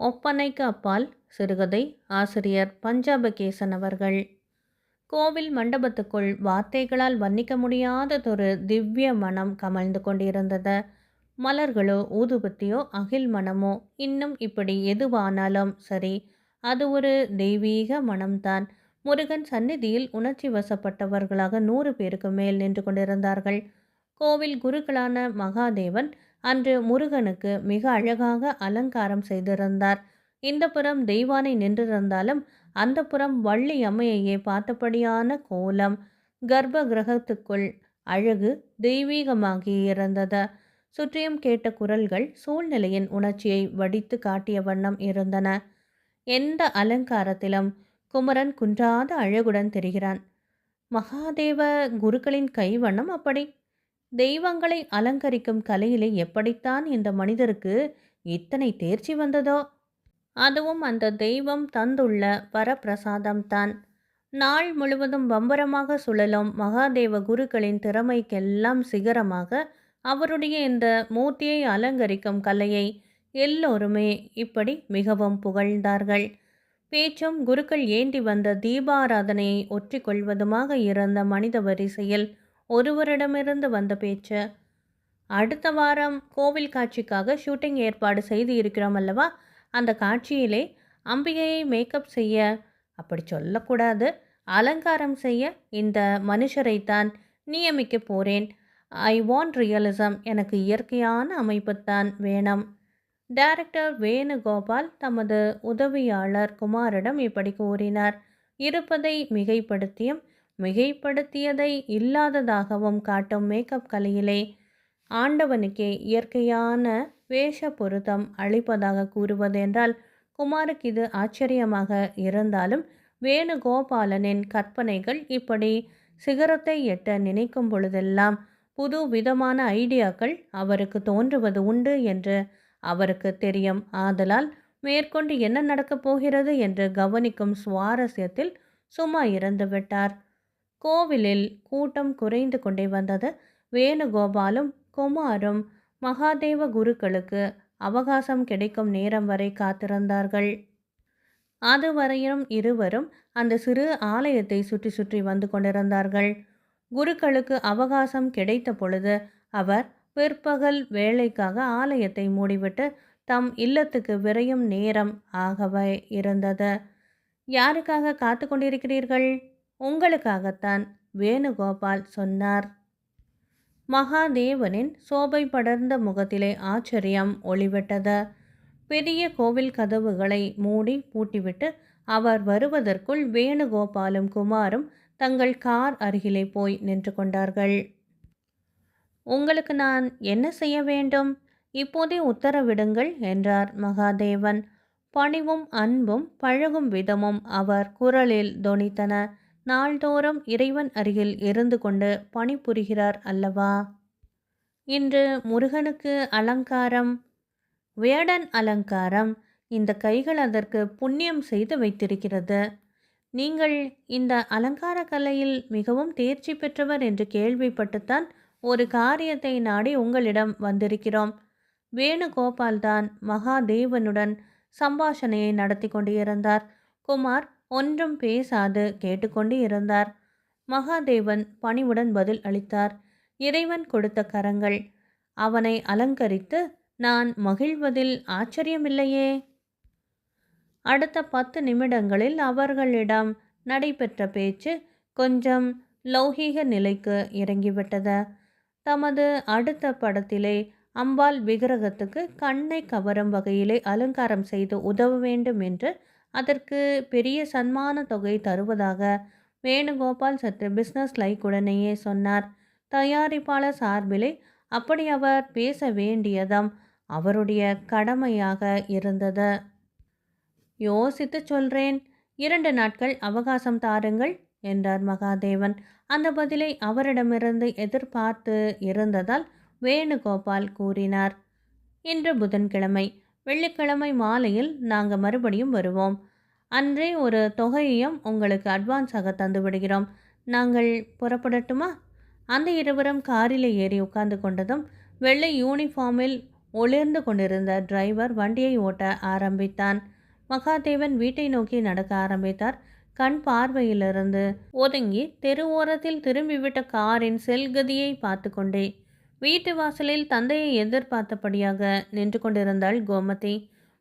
ஒப்பனைக்கு அப்பால் சிறுகதை ஆசிரியர் பஞ்சாபகேசன் அவர்கள். கோவில் மண்டபத்துக்குள் வார்த்தைகளால் வர்ணிக்க முடியாததொரு திவ்ய மனம் கமழ்ந்து கொண்டிருந்தது. மலர்களோ ஊதுபத்தியோ அகில் மனமோ இன்னும் இப்படி எதுவானாலும் சரி அது ஒரு தெய்வீக மனம்தான். முருகன் சந்நிதியில் உணர்ச்சி வசப்பட்டவர்களாக நூறு பேருக்கு மேல் நின்று கொண்டிருந்தார்கள். கோவில் குருக்களான மகாதேவன் அன்று முருகனுக்கு மிக அழகாக அலங்காரம் செய்திருந்தார். இந்த புறம் தெய்வானை நின்றிருந்தாலும் அந்த புறம் வள்ளி அம்மையையே பார்த்தபடியான கோலம் கர்ப்ப கிரகத்துக்குள் அழகு தெய்வீகமாகி இருந்தது சுற்றியும் கேட்ட குரல்கள் சூழ்நிலையின் உணர்ச்சியை வடித்து காட்டிய வண்ணம் இருந்தன. எந்த அலங்காரத்திலும் குமரன் குன்றாத அழகுடன் தெரிகிறான். மகாதேவ குருக்களின் கைவண்ணம் அப்படி. தெய்வங்களை அலங்கரிக்கும் கலையிலே எப்படித்தான் இந்த மனிதருக்கு இத்தனை தேர்ச்சி வந்ததோ அதுவும் அந்த தெய்வம் தந்துள்ள வரப்பிரசாதம்தான் நாள் முழுவதும் பம்பரமாக சுழலும் மகாதேவ குருக்களின் திறமைக்கெல்லாம் சிகரமாக அவருடைய இந்த மூர்த்தியை அலங்கரிக்கும் கலையை எல்லோருமே இப்படி மிகவும் புகழ்ந்தார்கள். பேச்சும் குருக்கள் ஏந்தி வந்த தீபாராதனையை ஒற்றிக்கொள்வதுமாக இருந்த மனித வரிசையில் ஒருவரிடமிருந்து வந்த பேச்சு. அடுத்த வாரம் கோவில் காட்சிக்காக ஷூட்டிங் ஏற்பாடு செய்து இருக்கிறோம் அல்லவா? அந்த காட்சியிலே அம்பிகையை மேக்கப் செய்ய அப்படி சொல்லக்கூடாது. அலங்காரம் செய்ய இந்த மனுஷரைத்தான் நியமிக்க போகிறேன் ஐ வாண்ட் ரியலிசம். எனக்கு இயற்கையான அமைப்புத்தான் வேணும். டைரக்டர் வேணுகோபால் தமது உதவியாளர் குமாரிடம் இப்படி கூறினார். இருப்பதை மிகைப்படுத்தியும் மிகைப்படுத்தியதை இல்லாததாகவும் காட்டும் மேக்கப் கலையிலே ஆண்டவனுக்கே இயற்கையான வேஷ பொருத்தம் அளிப்பதாக கூறுவதென்றால் குமாருக்கு இது ஆச்சரியமாக இருந்தாலும் வேணுகோபாலனின் கற்பனைகள் இப்படி சிகரத்தை எட்ட நினைக்கும் பொழுதெல்லாம் புது விதமான ஐடியாக்கள் அவருக்கு தோன்றுவது உண்டு என்று அவருக்கு தெரியும். ஆதலால் மேற்கொண்டு என்ன நடக்கப் போகிறது என்று கவனிக்கும் சுவாரஸ்யத்தில் சும்மா இறந்து விட்டார் கோவிலில் கூட்டம் குறைந்து கொண்டே வந்தது. வேணுகோபாலும் குமாரும் மகாதேவ குருக்களுக்கு அவகாசம் கிடைக்கும் நேரம் வரை காத்திருந்தார்கள். அதுவரையும் இருவரும் அந்த சிறு ஆலயத்தை சுற்றி சுற்றி வந்து கொண்டிருந்தார்கள். குருக்களுக்கு அவகாசம் கிடைத்த பொழுது அவர் பிற்பகல் வேலைக்காக ஆலயத்தை மூடிவிட்டு தம் இல்லத்துக்கு விரையும் நேரம் ஆகவே இருந்தது. யாருக்காக காத்து கொண்டிருக்கிறீர்கள்? உங்களுக்காகத்தான் வேணுகோபால் சொன்னார். மகாதேவனின் சோபை படர்ந்த முகத்திலே ஆச்சரியம் ஒளிவிட்டது. பெரிய கோவில் கதவுகளை மூடி பூட்டிவிட்டு அவர் வருவதற்குள் வேணுகோபாலும் குமாரும் தங்கள் கார் அருகிலே போய் நின்று கொண்டார்கள். உங்களுக்கு நான் என்ன செய்ய வேண்டும்? இப்போதே உத்தரவிடுங்கள் என்றார் மகாதேவன். பணிவும் அன்பும் பழகும் விதமும் அவர் குரலில் தொனித்தன. நாள்தோறும் இறைவன் அருகில் இருந்து கொண்டு பணிபுரிகிறார் அல்லவா? இன்று முருகனுக்கு அலங்காரம் வேடன் அலங்காரம் இந்த கைகள் அதற்கு புண்ணியம் செய்து வைத்திருக்கிறது. நீங்கள் இந்த அலங்கார கலையில் மிகவும் தேர்ச்சி பெற்றவர் என்று கேள்விப்பட்டுத்தான் ஒரு காரியத்தை நாடி உங்களிடம் வந்திருக்கிறோம். வேணுகோபால் தான் மகாதேவனுடன் சம்பாஷணையை நடத்தி கொண்டிருந்தார். குமார் ஒன்றும் பேசாது கேட்டுக்கொண்டு இருந்தார். மகாதேவன் பணிவுடன் பதில் அளித்தார். இறைவன் கொடுத்த கரங்கள். அவனை அலங்கரித்து நான் மகிழ்வதில் ஆச்சரியமில்லையே. அடுத்த பத்து நிமிடங்களில் அவர்களிடம் நடைபெற்ற பேச்சு கொஞ்சம் லௌகீக நிலைக்கு இறங்கிவிட்டது. தமது அடுத்த படத்திலே அம்பாள் விக்கிரகத்துக்கு கண்ணை கவரும் வகையிலே அலங்காரம் செய்து உதவ வேண்டும் என்று அதற்கு பெரிய சன்மான தொகை தருவதாக வேணுகோபால் சற்று பிஸ்னஸ் லைக்குடனேயே சொன்னார். தயாரிப்பாளர் சார்பிலே அப்படி அவர் பேச வேண்டியதும் அவருடைய கடமையாக இருந்தது. யோசித்து சொல்றேன் இரண்டு நாட்கள் அவகாசம் தாருங்கள் என்றார் மகாதேவன். அந்த பதிலை அவரிடமிருந்து எதிர்பார்த்து இருந்ததால் வேணுகோபால் கூறினார். இன்று புதன்கிழமை. வெள்ளிக்கிழமை மாலையில் நாங்கள் மறுபடியும் வருவோம். அன்றே ஒரு தொகையையும் உங்களுக்கு அட்வான்ஸாக தந்து விடுகிறோம். நாங்கள் புறப்படட்டுமா? அந்த இருவரும் காரில் ஏறி உட்கார்ந்து கொண்டதும் வெள்ளை யூனிஃபார்மில் ஒளிர்ந்து கொண்டிருந்த டிரைவர் வண்டியை ஓட்ட ஆரம்பித்தான். மகாதேவன் வீட்டை நோக்கி நடக்க ஆரம்பித்தார். கண் பார்வையிலிருந்து ஒதுங்கி தெரு ஓரத்தில் திரும்பிவிட்ட காரின் செல்கதியை பார்த்து கொண்டே வீட்டு வாசலில் தந்தையை எதிர்பார்த்தபடியாக நின்று கொண்டிருந்தாள் கோமதி.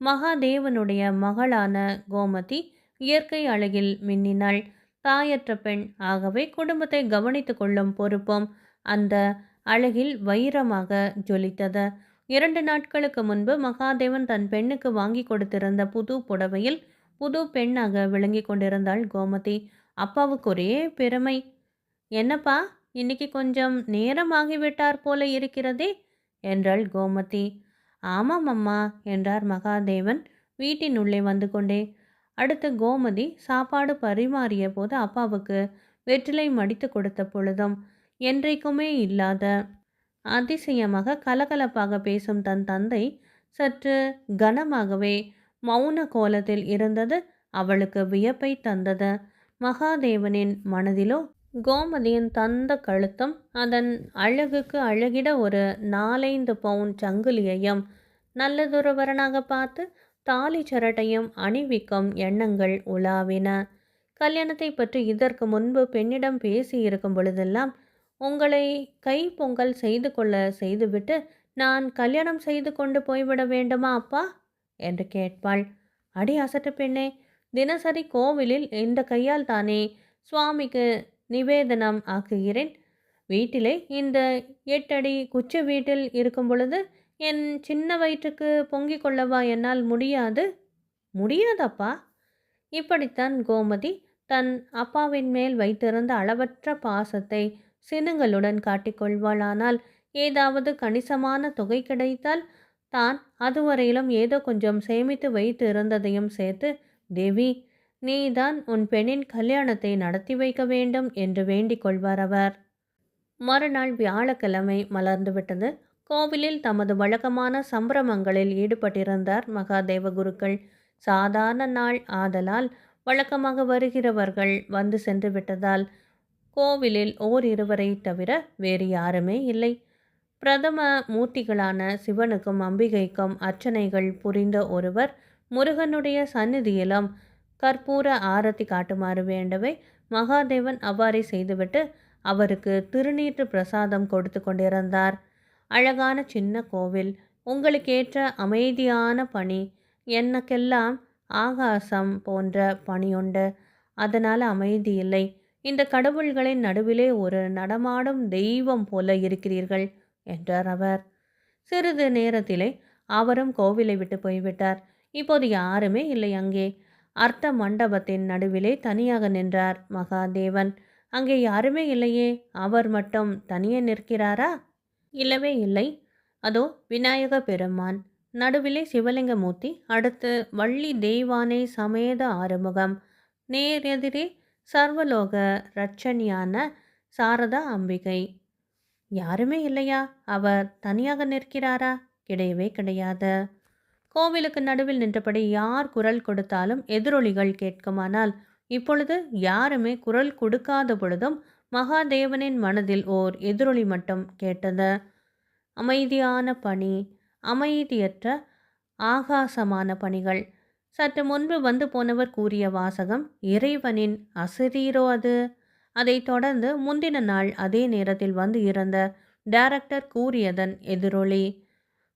மகாதேவனுடைய மகளான கோமதி இயற்கை அழகில் மின்னினாள். தாயற்ற பெண். ஆகவே குடும்பத்தை கவனித்து கொள்ளும் பொறுப்பும் அந்த அழகில் வைரமாக ஜொலித்தது. இரண்டு நாட்களுக்கு முன்பு மகாதேவன் தன் பெண்ணுக்கு வாங்கி கொடுத்திருந்த புது புடவையில் புது பெண்ணாக விளங்கி கொண்டிருந்தாள் கோமதி. அப்பாவுக்கு ஒரே பெருமை. என்னப்பா? இன்னைக்கு கொஞ்சம் நேரமாகிவிட்டார் போல இருக்கிறதே என்றாள் கோமதி. ஆமாம் அம்மா என்றார் மகாதேவன் வீட்டின் உள்ளே வந்து கொண்டே. அடுத்து கோமதி சாப்பாடு பரிமாறிய போது அப்பாவுக்கு வெற்றிலை மடித்து கொடுத்த பொழுதும் என்றைக்குமே இல்லாத அதிசயமாக கலகலப்பாக பேசும் தன் தந்தை சற்று கனமாகவே மௌன கோலத்தில் இருந்தது அவளுக்கு வியப்பை தந்தது. மகாதேவனின் மனதிலோ கோமதியின் தந்த கழுத்தும் அதன் அழகுக்கு அழகிட ஒரு நாலைந்து பவுன் சங்கிலியையும் நல்லதொருவரனாக பார்த்து தாலி சரட்டையும் அணிவிக்கும் எண்ணங்கள் உலாவின. கல்யாணத்தை பற்றி இதற்கு முன்பு பெண்ணிடம் பேசி இருக்கும் பொழுதெல்லாம் உங்களை கை பொங்கல் செய்து கொள்ள செய்துவிட்டு நான் கல்யாணம் செய்து கொண்டு போய்விட வேண்டுமா அப்பா என்று கேட்பாள். அடி அசட்டு பெண்ணே தினசரி கோவிலில் இந்த கையால் தானே சுவாமிக்கு நிவேதனம் ஆக்குகிறேன். வீட்டிலே இந்த எட்டடி குச்சி வீட்டில் இருக்கும் பொழுது என் சின்ன வயிற்றுக்கு பொங்கிக் கொள்ளவா என்னால் முடியாது? முடியாதப்பா? இப்படித்தான் கோமதி தன் அப்பாவின் மேல் வைத்திருந்த அளவற்ற பாசத்தை சினுங்களுடன் காட்டிக்கொள்வாளானால் ஏதாவது கணிசமான தொகை கிடைத்தால் தான் அதுவரையிலும் ஏதோ கொஞ்சம் சேமித்து வைத்து இருந்ததையும் சேர்த்து தேவி நீதான் உன் பெண்ணின் கல்யாணத்தை நடத்தி வைக்க வேண்டும் என்று வேண்டிக் கொள்வார் அவர். மறுநாள் வியாழக்கிழமை மலர்ந்துவிட்டது கோவிலில் தமது வழக்கமான சம்பிரமங்களில் ஈடுபட்டிருந்தார் மகாதேவ குருக்கள் சாதாரண நாள் ஆதலால் வழக்கமாக வருகிறவர்கள் வந்து சென்று விட்டதால் கோவிலில் ஓர் இருவரை தவிர வேறு யாருமே இல்லை. பிரதம மூர்த்திகளான சிவனுக்கும் அம்பிகைக்கும் அர்ச்சனைகள் புரிந்த ஒருவர் முருகனுடைய சந்நிதியிலும் கற்பூர ஆரத்தி காட்டுமாறு வேண்டவே மகாதேவன் அவ்வாறே செய்துவிட்டு அவருக்கு திருநீற்று பிரசாதம் கொடுத்து கொண்டிருந்தார். அழகான சின்ன கோவில் உங்களுக்கேற்ற அமைதியான பணி எனக்கெல்லாம் ஆகாசம் போன்ற பணியுண்டு அதனால் அமைதி இல்லை. இந்த கடவுள்களின் நடுவிலே ஒரு நடமாடும் தெய்வம் போல இருக்கிறீர்கள் என்றார் அவர். சிறிது நேரத்திலே அவரும் கோவிலை விட்டு போய்விட்டார். இப்போது யாருமே இல்லை அங்கே. அர்த்த மண்டபத்தின் நடுவிலே தனியாக நின்றார் மகாதேவன். அங்கே யாருமே இல்லையே அவர் மட்டும் தனியே நிற்கிறாரா? இல்லவே இல்லை. அதோ விநாயக பெருமான். நடுவிலே சிவலிங்கமூர்த்தி அடுத்து வள்ளி தெய்வானை சமேத ஆறுமுகம். நேரெதிரே சர்வலோக ரட்சணியான சாரதா அம்பிகை. யாருமே இல்லையா அவர் தனியாக நிற்கிறாரா? கிடையவே கிடையாது. கோவிலுக்கு நடுவில் நின்றபடி யார் குரல் கொடுத்தாலும் எதிரொலிகள் கேட்குமானால் இப்பொழுது யாருமே குரல் கொடுக்காத பொழுதும் மகாதேவனின் மனதில் ஓர் எதிரொலி மட்டும் கேட்டது. அமைதியான பணி அமைதியற்ற ஆகாசமான பணிகள். சற்று முன்பு வந்து போனவர் கூறிய வாசகம் இறைவனின் அசிரீரோ அது. அதைத் தொடர்ந்து முந்தின நாள் அதே நேரத்தில் வந்து இருந்த டைரக்டர் கூறியதன் எதிரொலி.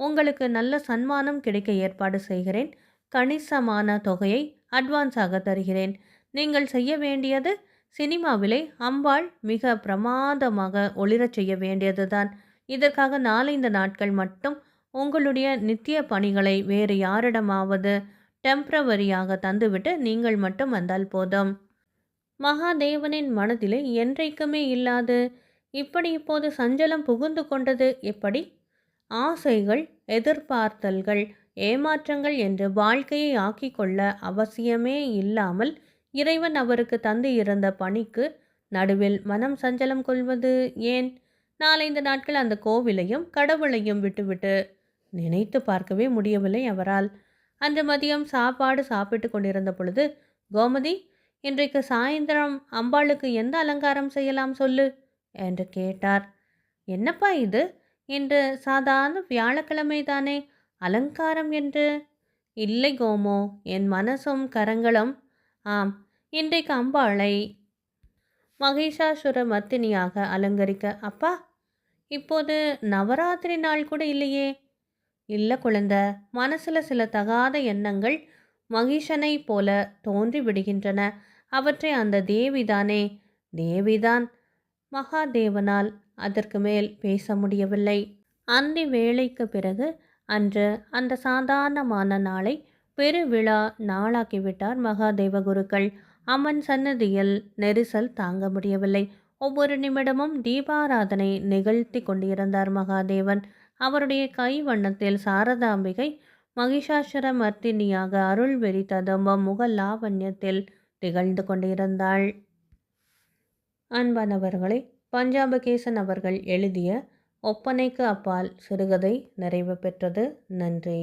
உங்களுக்கு நல்ல சன்மானம் கிடைக்க ஏற்பாடு செய்கிறேன். கணிசமான தொகையை அட்வான்ஸாக தருகிறேன். நீங்கள் செய்ய வேண்டியது சினிமாவிலே அம்பாள் மிக பிரமாதமாக ஒளிரச் செய்ய வேண்டியதுதான். இதற்காக நாலைந்து நாட்கள் மட்டும் உங்களுடைய நித்திய பணிகளை வேறு யாரிடமாவது டெம்ப்ரவரியாக தந்துவிட்டு நீங்கள் மட்டும் வந்தால் போதும். மகாதேவனின் மனதிலே என்றைக்குமே இல்லாது இப்படி இப்போது சஞ்சலம் புகுந்து கொண்டது எப்படி? ஆசைகள் எதிர்பார்த்தல்கள் ஏமாற்றங்கள் என்று வாழ்க்கையை ஆக்கிக்கொள்ள அவசியமே இல்லாமல் இறைவன் அவருக்கு தந்து இருந்த பணிக்கு நடுவில் மனம் சஞ்சலம் கொள்வது ஏன்? நாலைந்து நாட்கள் அந்த கோவிலையும் கடவுளையும் விட்டுவிட்டு நினைத்து பார்க்கவே முடியவில்லை அவரால். அன்று மதியம் சாப்பாடு சாப்பிட்டு கொண்டிருந்த பொழுது கோமதி இன்றைக்கு சாயந்தரம் அம்பாளுக்கு எந்த அலங்காரம் செய்யலாம் சொல்லு? என்று கேட்டார். என்னப்பா இது? இன்று சாதாரண வியாழக்கிழமை தானே அலங்காரம் என்று? இல்லை கோமோ என் மனசும் கரங்களும். ஆம் இன்றைக்கு அம்பாளை மகிஷாசுர மர்த்தினியாக அலங்கரிக்க. அப்பா இப்போது நவராத்திரி நாள் கூட இல்லையே. இல்லை குழந்த மனசில் சில தகாத எண்ணங்கள் மகிஷனை போல தோன்றி விடுகின்றன அவற்றை அந்த தேவிதானே? தேவிதான். மகாதேவனால் அதற்கு மேல் பேச முடியவில்லை. அந்தி வேலைக்கு பிறகு அன்று அந்த சாதாரணமான நாளை பெருவிழா நாளாக்கிவிட்டார் மகாதேவ குருக்கள் அம்மன் சன்னதியில் நெரிசல் தாங்க முடியவில்லை. ஒவ்வொரு நிமிடமும் தீபாராதனை நிகழ்த்தி கொண்டிருந்தார் மகாதேவன். அவருடைய கை வண்ணத்தில் சாரதாம்பிகை மகிஷாசுர மர்த்தினியாக அருள் வெறி முக லாவண்யத்தில் திகழ்ந்து கொண்டிருந்தாள். அன்பானவர்களை பஞ்சாபகேசன் அவர்கள் எழுதிய ஒப்பனைக்கு அப்பால் சிறுகதை நிறைவு பெற்றது நன்றி.